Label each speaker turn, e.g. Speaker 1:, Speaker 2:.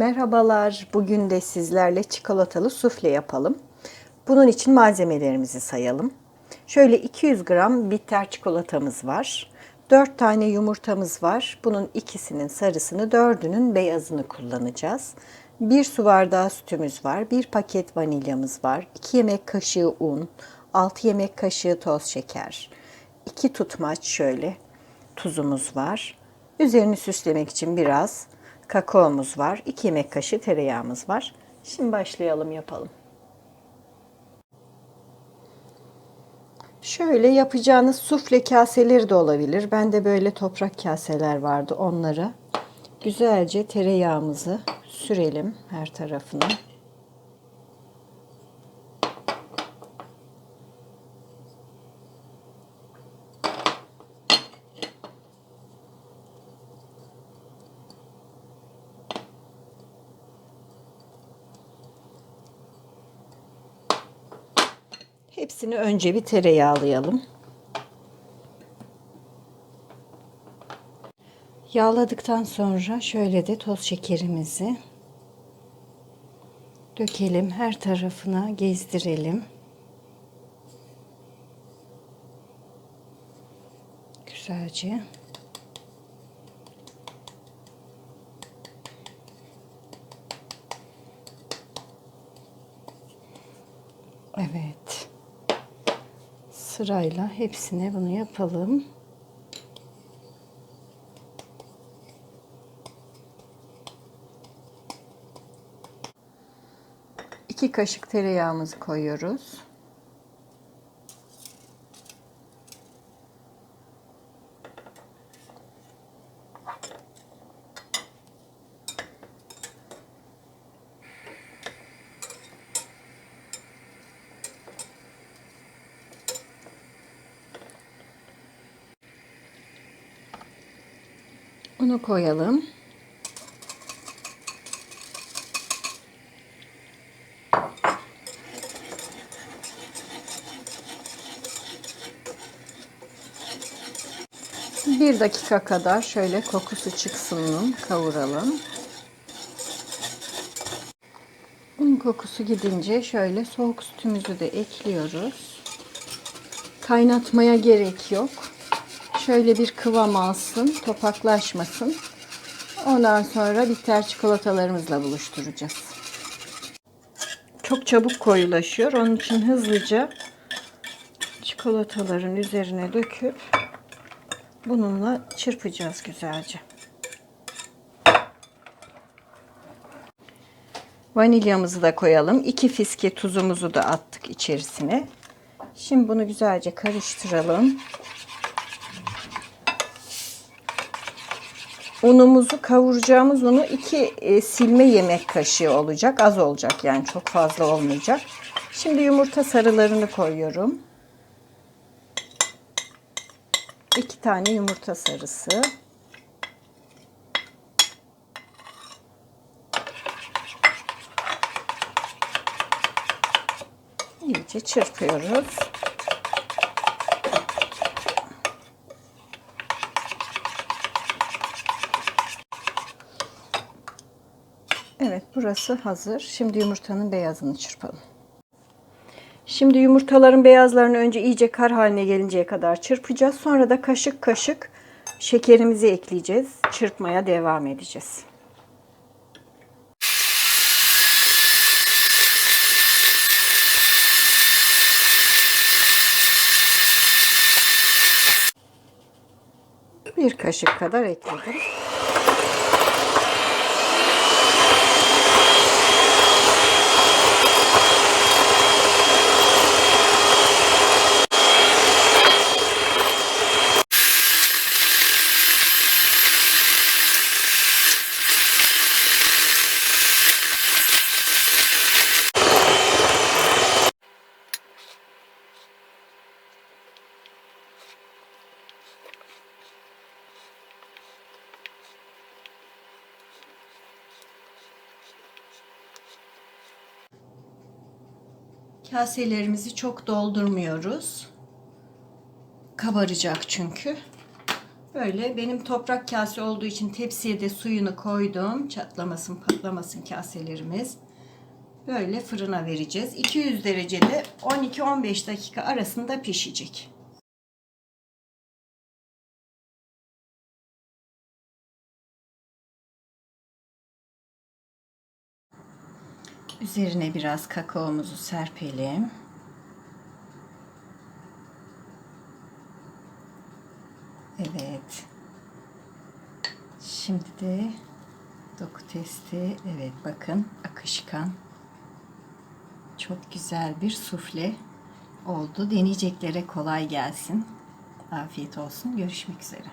Speaker 1: Merhabalar. Bugün de sizlerle çikolatalı sufle yapalım. Bunun için malzemelerimizi sayalım. Şöyle 200 gram bitter çikolatamız var. 4 tane yumurtamız var. Bunun ikisinin sarısını, dördünün beyazını kullanacağız. 1 su bardağı sütümüz var. 1 paket vanilyamız var. 2 yemek kaşığı un, 6 yemek kaşığı toz şeker, 2 tutmaç şöyle tuzumuz var. Üzerini süslemek için biraz kakaomuz var. 2 yemek kaşığı tereyağımız var. Şimdi başlayalım yapalım. Şöyle yapacağınız sufle kaseleri de olabilir. Bende böyle toprak kaseler vardı. Onlara güzelce tereyağımızı sürelim her tarafına. Hepsini önce bir tereyağlayalım. Yağladıktan sonra şöyle de toz şekerimizi dökelim. Her tarafına gezdirelim. Güzelce. Evet. Sırayla hepsine bunu yapalım. İki kaşık tereyağımızı koyuyoruz. Unu koyalım. Bir dakika kadar şöyle kokusu çıksın kavuralım. Un kokusu gidince şöyle soğuk sütümüzü de ekliyoruz. Kaynatmaya gerek yok. Şöyle bir kıvam alsın, topaklaşmasın. Ondan sonra bitter çikolatalarımızla buluşturacağız. Çok çabuk koyulaşıyor. Onun için hızlıca çikolataların üzerine döküp bununla çırpacağız güzelce. Vanilyamızı da koyalım. İki fiske tuzumuzu da attık içerisine. Şimdi bunu güzelce karıştıralım. Unumuzu kavuracağımız unu iki e, silme yemek kaşığı olacak. Az olacak yani çok fazla olmayacak. Şimdi yumurta sarılarını koyuyorum. İki tane yumurta sarısı. İyice çırpıyoruz. Evet burası hazır. Şimdi yumurtanın beyazını çırpalım. Şimdi yumurtaların beyazlarını önce iyice kar haline gelinceye kadar çırpacağız. Sonra da kaşık kaşık şekerimizi ekleyeceğiz. Çırpmaya devam edeceğiz. Bir kaşık kadar ekledim. Kaselerimizi çok doldurmuyoruz. Kabaracak çünkü. Böyle benim toprak kase olduğu için tepsiye de suyunu koydum. Çatlamasın patlamasın kaselerimiz. Böyle fırına vereceğiz. 200 derecede 12-15 dakika arasında pişecek. Üzerine biraz kakaomuzu serpelim. Evet. Şimdi de doku testi. Evet bakın akışkan. Çok güzel bir sufle oldu. Deneyeceklere kolay gelsin. Afiyet olsun. Görüşmek üzere.